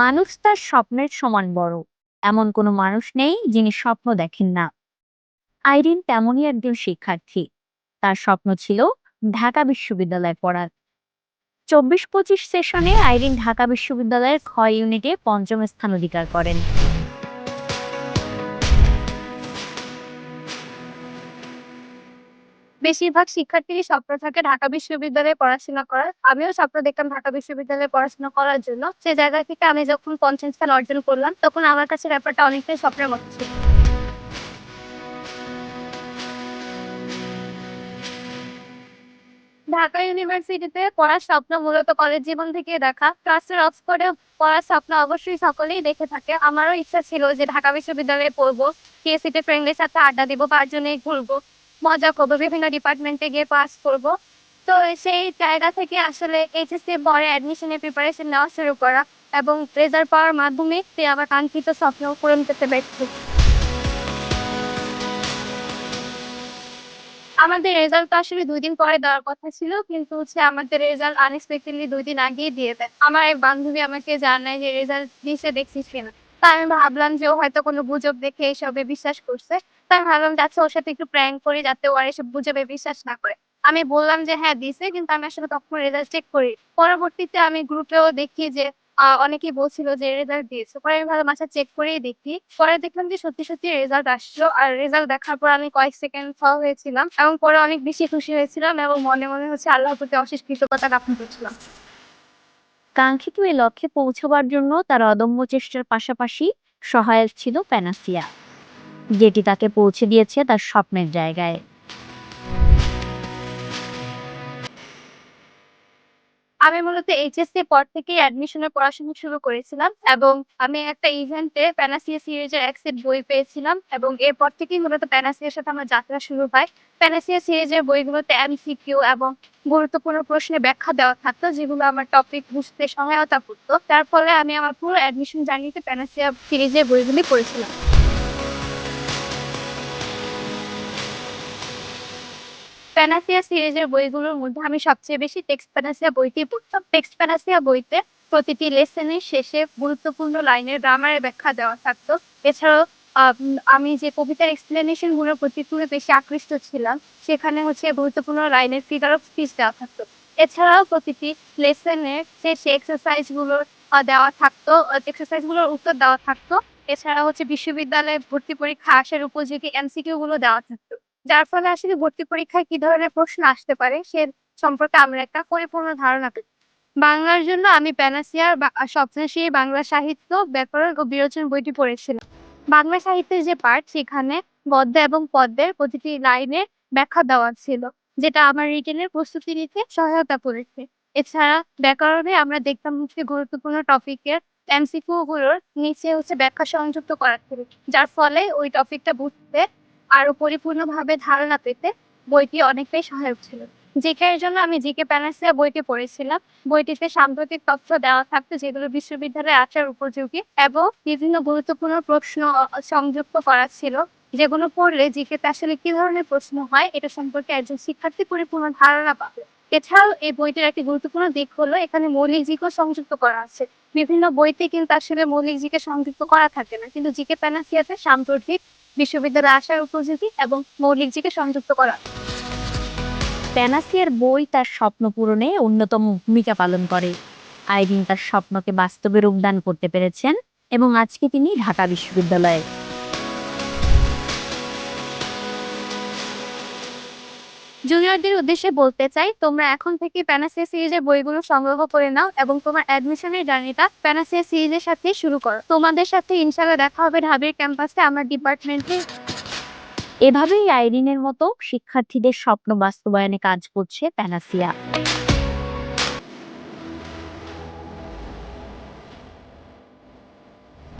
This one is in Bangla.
মানুষ তার স্বপ্নের সমান বড়। এমন কোনো মানুষ নেই যিনি স্বপ্ন দেখেন না। আইরিন তেমনই একজন শিক্ষার্থী। তার স্বপ্ন ছিল ঢাকা বিশ্ববিদ্যালয়ে পড়ার। চব্বিশ পঁচিশ সেশনে আইরিন ঢাকা বিশ্ববিদ্যালয়ের ক্ষয় ইউনিটে পঞ্চম স্থান অধিকার করেন। বেশিরভাগ শিক্ষার্থীরই স্বপ্ন থাকে ঢাকা বিশ্ববিদ্যালয়ে পড়াশোনা করার। আমিও স্বপ্ন দেখতাম ঢাকা বিশ্ববিদ্যালয়ে পড়াশোনা করার জন্য। সে জায়গা থেকে আমি যখন পঞ্চম স্থান অর্জন করলাম, তখন আমার কাছে ব্যাপারটা অনেকটাই স্বপ্নের মতো ছিল। ঢাকা ইউনিভার্সিটিতে পড়ার স্বপ্ন মূলত কলেজ জীবন থেকে দেখা। ক্লাসের অক্সফোর্ডে পড়ার স্বপ্ন অবশ্যই সকলেই দেখে থাকে। আমারও ইচ্ছা ছিল যে ঢাকা বিশ্ববিদ্যালয়ে পড়ব কেএসিতে ফ্রেন্ডের সাথে আড্ডা দিব পাঁচজনে ঘুরবো। মজা করব, বিভিন্ন ডিপার্টমেন্টে গিয়ে পাস করব। তো সেই জায়গা থেকে আসলে এইচএসসি পরে অ্যাডমিশনের প্রিপারেশন নেওয়া শুরু করা এবং রেজাল্ট পাওয়ার মাধ্যমে সে আমার কাঙ্ক্ষিত স্বপ্ন পূরণ করতে ব্যর্থ আমাদের রেজাল্ট আসলে দুই দিন পরে দেওয়ার কথা ছিল, কিন্তু হচ্ছে আমাদের রেজাল্ট আনএক্সপেক্টেডলি দুই দিন আগেই দিয়ে দেয়। আমার এক বান্ধবী আমাকে জানায় যে রেজাল্ট দিছে, দেখছিস কিনা? তা আমি ভাবলাম যে ও হয়তো কোনো গুজব দেখে এসবে বিশ্বাস করছে। তাই ভাবলাম যে আচ্ছা ওর সাথে একটু প্র্যাঙ্ক করি যাতে ও আর এসব গুজবে বিশ্বাস না করে। আমি বললাম যে হ্যাঁ দিছে, কিন্তু আমি আসলে তখন রেজাল্ট চেক করি। পরবর্তীতে আমি গ্রুপেও দেখি যে অনেকেই বলছিল যে রেজাল্ট দিয়েছে। পরে আমি আচ্ছা চেক করেই দেখি। পরে দেখলাম যে, সত্যি সত্যি রেজাল্ট আসলো। আর রেজাল্ট দেখার পর আমি কয়েক সেকেন্ড ফল হয়েছিলাম এবং পরে অনেক বেশি খুশি হয়েছিলাম এবং মনে মনে হচ্ছে আল্লাহর প্রতি অশেষ কৃতজ্ঞতা জ্ঞাপন করছিলাম। কাঙ্ক্ষিত এই লক্ষ্যে পৌঁছবার জন্য তার অদম্য চেষ্টার পাশাপাশি সহায়ক ছিল প্যানাসিয়া। যেটি তাকে পৌঁছে দিয়েছে তার স্বপ্নের জায়গায়। আমি মূলত এইচএসসি পর থেকেই অ্যাডমিশনের পড়াশোনা শুরু করেছিলাম এবং আমি একটা ইভেন্টে প্যানাসিয়া সিরিজের এক বই পেয়েছিলাম এবং এরপর থেকেই মূলত প্যানাসিয়ার সাথে আমার যাত্রা শুরু হয়। প্যানাসিয়া সিরিজের বইগুলোতে এমসিকিউ এবং গুরুত্বপূর্ণ প্রশ্নে ব্যাখ্যা দেওয়া থাকতো, যেগুলো আমার টপিক বুঝতে সহায়তা করতো। তার ফলে আমি আমার পুরো অ্যাডমিশন জার্নিতে প্যানাসিয়া সিরিজের বইগুলি পড়েছিলাম। প্যানাসিয়া সিরিজের বইগুলোর মধ্যে আমি সবচেয়ে বেশি টেক্সট প্যানাসিয়া বইটি পড়তাম। টেক্সট প্যানাসিয়া বইতে প্রতিটি লেসনের শেষে গুরুত্বপূর্ণ লাইনের গ্রামারের ব্যাখ্যা দেওয়া থাকতো। এছাড়াও আমি যে কবিতার এক্সপ্লেনেশনগুলোর প্রতি বেশি আকৃষ্ট ছিলাম, সেখানে হচ্ছে গুরুত্বপূর্ণ লাইনের ফিগার অফ স্পিচ দেওয়া থাকতো। এছাড়াও প্রতিটি লেসনের শেষে এক্সারসাইজগুলোর দেওয়া থাকতো এক্সারসাইজগুলোর উত্তর দেওয়া থাকতো। এছাড়া হচ্ছে বিশ্ববিদ্যালয়ে ভর্তি পরীক্ষা আসার উপযোগী এমসিকিউ গুলো দেওয়া থাকতো। যার ফলে আসলে ভর্তি পরীক্ষায় কি ধরনের প্রশ্ন আসতে পারে সে সম্পর্কে আমরা একটা পরিপূর্ণ ধারণা পেত বাংলার জন্য আমি প্যানাসিয়ার স্বপ্নশ্রী বাংলা সাহিত্য, ব্যাকরণ ও বিরোচন বইটি পড়েছিলাম। বাংলা সাহিত্যের যে পার্ট সেখানে গদ্য এবং পদ্মের প্রতিটি লাইনের ব্যাখ্যা দেওয়া ছিল, যেটা আমার রিটেনের প্রস্তুতি নিতে সহায়তা করেছে। এছাড়া ব্যাকরণে আমরা দেখতাম হচ্ছে গুরুত্বপূর্ণ টপিকের এমসিকিউ গুলোর নিচে হচ্ছে ব্যাখ্যা সংযুক্ত করা ছিল, যার ফলে ওই টপিকটা বুঝতে আরও পরিপূর্ণভাবে ধারণা পেতে বইটি অনেকটাই সহায়ক ছিল। জিকে এর জন্য আমি জিকে প্যানাসিয়া বইটি পড়েছিলাম। বইটিতে সাম্প্রতিক তথ্য দেওয়া থাকতো যেগুলো বিশ্ববিদ্যালয়ে আসার উপযোগী এবং বিভিন্ন গুরুত্বপূর্ণ প্রশ্ন সংযুক্ত করা ছিল। যেগুলো পড়লে জিকেতে আসলে কি ধরনের প্রশ্ন হয় এটা সম্পর্কে একজন শিক্ষার্থী পরিপূর্ণ ধারণা পাবে। এছাড়াও এই বইটির একটি গুরুত্বপূর্ণ দিক হলো এখানে মৌলিক জিকও সংযুক্ত করা আছে। বিভিন্ন বইতে কিন্তু আসলে মৌলিক জিকে সংযুক্ত করা থাকে না। কিন্তু জিকে প্যানাসিয়াতে সাম্প্রতিক বিশ্ববিদ্যালয়ে আসার উপযোগী এবং মৌলিক জিকে সংযুক্ত করা। প্যানাসিয়ার বই তার স্বপ্ন পূরণে অন্যতম ভূমিকা পালন করে। আইরিন তার স্বপ্নকে বাস্তবে রূপদান করতে পেরেছেন এবং আজকে তিনি ঢাকা বিশ্ববিদ্যালয়ে। জুনিয়রদের উদ্দেশ্যে বলতে চাই, তোমরা এখন থেকে প্যানাসিয়া সিরিজের বইগুলো সংগ্রহ করে নাও এবং তোমার অ্যাডমিশনের জার্নিটা প্যানাসিয়া সিরিজের সাথে শুরু করো। তোমাদের সাথে ইনশাল্লাহ দেখা হবে ঢাবির ক্যাম্পাসে আমার ডিপার্টমেন্টে এভাবেই আইরিনের মতো শিক্ষার্থীদের স্বপ্ন বাস্তবায়নে কাজ করছে প্যানাসিয়া